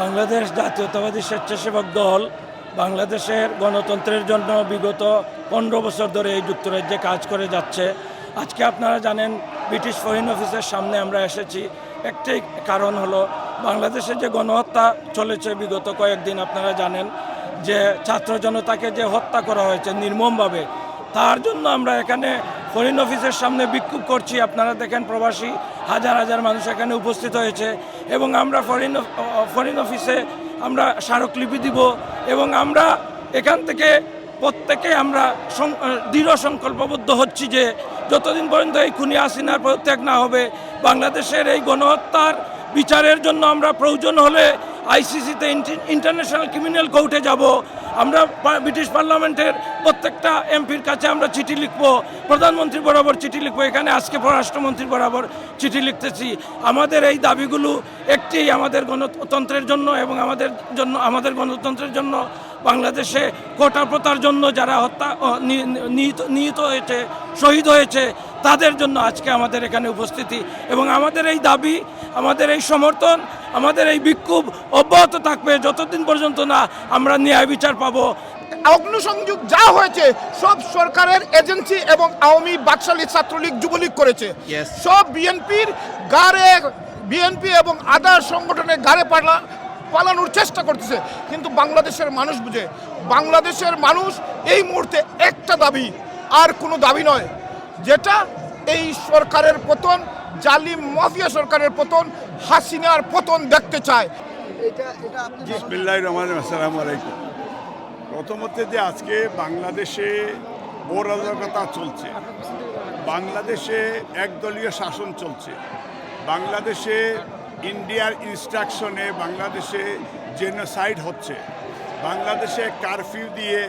বাংলাদেশ জাতীয়তাবাদী স্বেচ্ছাসেবক দল বাংলাদেশের গণতন্ত্রের জন্য বিগত পনেরো বছর ধরে এই যুক্তরাজ্যে কাজ করে যাচ্ছে। আজকে আপনারা জানেন, ব্রিটিশ ফরেন অফিসের সামনে আমরা এসেছি। একটাই কারণ হলো, বাংলাদেশে যে গণহত্যা চলেছে বিগত কয়েকদিন আপনারা জানেন, যে ছাত্র জনতাকে যে হত্যা করা হয়েছে নির্মমভাবে, তার জন্য আমরা এখানে ফরেন অফিসের সামনে বিক্ষোভ করছি। আপনারা দেখেন প্রবাসী, হাজার হাজার মানুষ এখানে উপস্থিত হয়েছে এবং আমরা ফরেন ফরেন অফিসে আমরা স্মারকলিপি দিব এবং আমরা এখান থেকে প্রত্যেকে আমরা দৃঢ় সংকল্পবদ্ধ হচ্ছি যে যতদিন পর্যন্ত এই খুনি হাসিনার পদত্যাগ না হবে, বাংলাদেশের এই গণহত্যার বিচারের জন্য আমরা প্রয়োজন হলে আইসিসিতে ইন্টারন্যাশনাল ক্রিমিনাল কোর্টে যাব। আমরা ব্রিটিশ পার্লামেন্টের প্রত্যেকটা এমপির কাছে আমরা চিঠি লিখব। প্রধানমন্ত্রী বরাবর চিঠি লিখব। এখানে আজকে পররাষ্ট্রমন্ত্রী বরাবর চিঠি লিখতেছি। আমাদের এই দাবিগুলো একটি আমাদের গণতন্ত্রের জন্য এবং আমাদের জন্য, আমাদের গণতন্ত্রের জন্য বাংলাদেশে কোটা প্রথার জন্য যারা হত্যা নিহিত হয়েছে, শহীদ হয়েছে তাদের জন্য আজকে আমাদের এখানে উপস্থিতি এবং আমাদের এই দাবি আমাদের এই সমর্থন আমাদের এই বিক্ষোভ অব্যাহত থাকবে। যতদিন পর্যন্ত না আমরা ন্যায় বিচার পাবো। অগ্নিসংযোগ যা হয়েছে সব সরকারের এজেন্সি এবং আওয়ামী বাকশালী ছাত্রলীগ যুবলীগ করেছে। সব বিএনপির গাড়ে বিএনপি এবং আদার সংগঠনের গাড়ে পালা পালানোর চেষ্টা করতেছে। কিন্তু বাংলাদেশের মানুষ বুঝে বাংলাদেশের মানুষ এই মুহূর্তে একটা দাবি আর কোনো দাবি নয়। যেটা এই সরকারের পতন জালিম মাফিয়া সরকারের পতন হাসিনার পতন দেখতে চায়। প্রথমত যে আজকে বাংলাদেশে অরাজকতা চলছে বাংলাদেশে একদলীয় শাসন চলছে বাংলাদেশে ইন্ডিয়ার ইনস্ট্রাকশনে বাংলাদেশে জেনোসাইড হচ্ছে বাংলাদেশে কারফিউ দিয়ে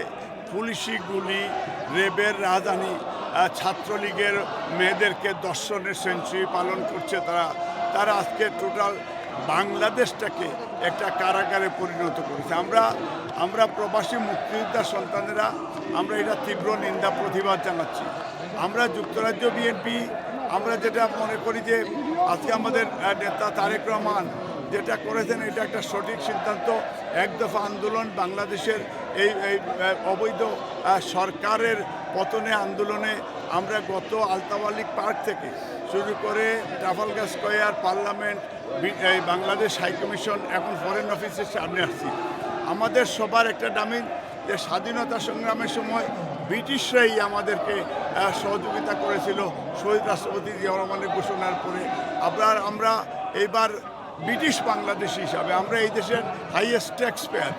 পুলিশি গুলি রেবের রাজধানী ছাত্রলীগের মেয়েদেরকে দর্শনের সেঞ্চুরি পালন করছে তারা। তারা আজকে টোটাল বাংলাদেশটাকে একটা কারাগারে পরিণত করেছে। আমরা আমরা প্রবাসী মুক্তিযোদ্ধার সন্তানেরা, আমরা এটা তীব্র নিন্দা, প্রতিবাদ জানাচ্ছি। আমরা যুক্তরাজ্য বিএনপি আমরা যেটা মনে করি যে আজকে আমাদের নেতা তারেক রহমান যেটা করেছেন, এটা একটা সঠিক সিদ্ধান্ত। এক দফা আন্দোলন বাংলাদেশের এই এই অবৈধ সরকারের পতনে আন্দোলনে আমরা গত আলতাওয়ালিক পার্ক থেকে শুরু করে ট্রাফালগার স্কোয়ার, পার্লামেন্ট এই বাংলাদেশ হাইকমিশন এখন ফরেন অফিসের সামনে আসছি আমাদের সবার একটা দামি যে স্বাধীনতা সংগ্রামের সময় ব্রিটিশরাই আমাদেরকে সহযোগিতা করেছিল শহীদ রাষ্ট্রপতি জিয়া রহমানের ঘোষণার পরে। আবার আমরা এইবার ব্রিটিশ বাংলাদেশ হিসাবে, আমরা এই দেশের হাইয়েস্ট ট্যাক্স পেয়ার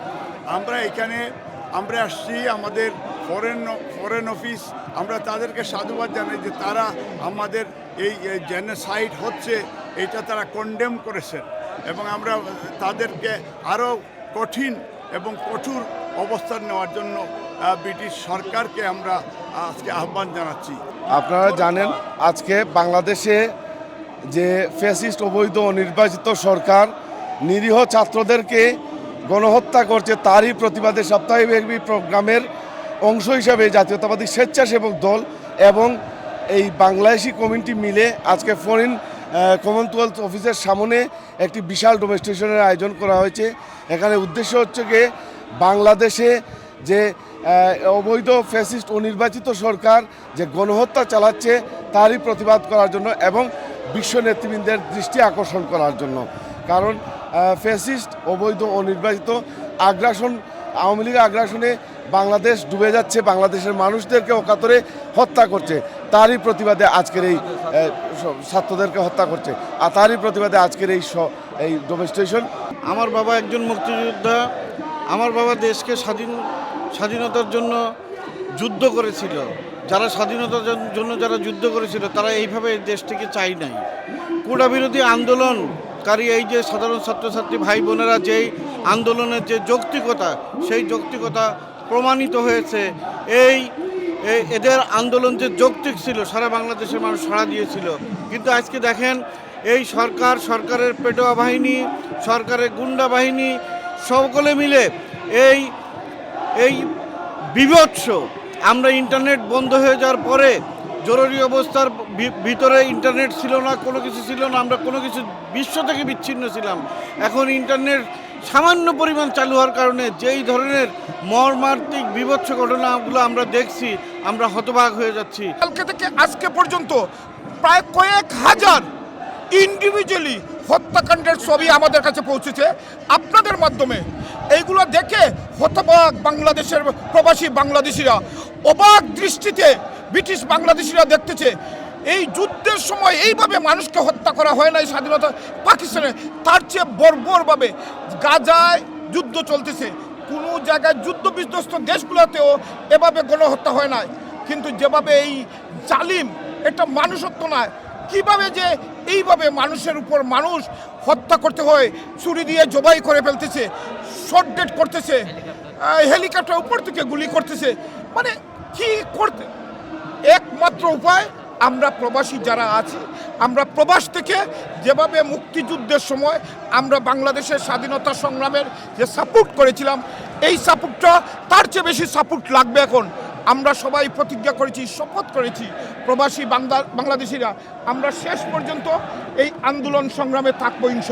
আমরা এখানে, আমরা আসছি আমাদের ফরেন ফরেন অফিস আমরা তাদেরকে সাধুবাদ জানাই যে তারা আমাদের এই জেনোসাইড হচ্ছে, এটা তারা কন্ডেম করেছেন। এবং আমরা তাদেরকে আরও কঠিন এবং কঠোর অবস্থান নেওয়ার জন্য ব্রিটিশ সরকারকে আমরা আজকে আহ্বান জানাচ্ছি। আপনারা জানেন, আজকে বাংলাদেশে যে ফ্যাসিস্ট অবৈধ নির্বাচিত সরকার নিরীহ ছাত্রদেরকে গণহত্যা করছে, তারই প্রতিবাদে সাপ্তাহিকব্যাপী প্রোগ্রামের অংশ হিসাবে জাতীয়তাবাদী স্বেচ্ছাসেবক দল এবং এই বাংলাদেশি কমিউনিটি মিলে আজকে ফরেন কমনওয়েলথ অফিসের সামনে একটি বিশাল ডোমেস্টেশনের আয়োজন করা হয়েছে। এখানে উদ্দেশ্য হচ্ছে গিয়ে বাংলাদেশে যে অবৈধ ফ্যাসিস্ট অনির্বাচিত সরকার যে গণহত্যা চালাচ্ছে তারই প্রতিবাদ করার জন্য এবং বিশ্ব নেতৃবৃন্দের দৃষ্টি আকর্ষণ করার জন্য। কারণ ফ্যাসিস্ট, অবৈধ, অনির্বাচিত আগ্রাসন, আওয়ামী লীগ আগ্রাসনে বাংলাদেশ ডুবে যাচ্ছে, বাংলাদেশের মানুষদেরকে অকাতরে হত্যা করছে। তারই প্রতিবাদে আজকের এই ছাত্রদেরকে হত্যা করছে। আর তারই প্রতিবাদে আজকের এই এই ডোমেস্টেশন আমার বাবা একজন মুক্তিযোদ্ধা। আমার বাবা দেশকে স্বাধীন, স্বাধীনতার জন্য যুদ্ধ করেছিল। যারা স্বাধীনতার জন্য যারা যুদ্ধ করেছিল, তারা এইভাবে এই দেশটিকে চাই নাই। কোটা বিরোধী আন্দোলনকারী এই যে সাধারণ ছাত্রছাত্রী ভাই বোনেরা যেই আন্দোলনের যে যৌক্তিকতা, সেই যৌক্তিকতা প্রমাণিত হয়েছে। এই এদের আন্দোলন যে যৌক্তিক ছিল, সারা বাংলাদেশের মানুষ সাড়া দিয়েছিল। কিন্তু আজকে দেখেন, এই সরকার, সরকারের পেটোয়া বাহিনী, সরকারের গুন্ডা বাহিনী, সকলে মিলে এই এই বিভৎস, আমরা ইন্টারনেট বন্ধ হয়ে যাওয়ার পরে জরুরি অবস্থার ভিতরে ইন্টারনেট ছিল না, কোনো কিছু ছিল না, আমরা কোনো কিছু বিশ্ব থেকে বিচ্ছিন্ন ছিলাম। এখন ইন্টারনেট সামান্য পরিমাণ চালু হওয়ার কারণে যেই ধরনের মর্মার্থিক বিভৎস ঘটনাগুলো আমরা দেখছি, আমরা হতবাক হয়ে যাচ্ছি। কালকে থেকে আজকে পর্যন্ত প্রায় কয়েক হাজার ইন্ডিভিজুয়ালি হত্যাকাণ্ডের ছবি আমাদের কাছে পৌঁছেছে। আপনাদের মাধ্যমে এইগুলো দেখে হতবাক বাংলাদেশের প্রবাসী বাংলাদেশিরা, অবাক দৃষ্টিতে ব্রিটিশ বাংলাদেশিরা দেখতেছে, এই যুদ্ধের সময় এইভাবে মানুষকে হত্যা করা হয় নাই স্বাধীনতা পাকিস্তানে। তার চেয়ে বর্বরভাবে গাজায় যুদ্ধ চলতেছে। কোনো জায়গায় যুদ্ধ বিধ্বস্ত দেশগুলোতেও এভাবে গণহত্যা হয় নাই। কিন্তু যেভাবে এই জালিম, এটা মানুষত্ব নয় কীভাবে যে এইভাবে মানুষের উপর মানুষ হত্যা করতে হয় চুরি দিয়ে জবাই করে ফেলতেছে, শর্ট ডেট করতেছে হেলিকপ্টার উপর থেকে গুলি করতেছে মানে কি করতে? একমাত্র উপায় আমরা প্রবাসী যারা আছি, আমরা প্রবাস থেকে যেভাবে মুক্তিযুদ্ধের সময় আমরা বাংলাদেশের স্বাধীনতা সংগ্রামের যে সাপোর্ট করেছিলাম, এই সাপোর্টটা তার চেয়ে বেশি সাপোর্ট লাগবে এখন। আমরা সবাই প্রতিজ্ঞা করেছি, শপথ করেছি, প্রবাসী বাংলা বাংলাদেশিরা। আমরা শেষ পর্যন্ত এই আন্দোলন সংগ্রামে থাকব, ইনশাল্লাহ।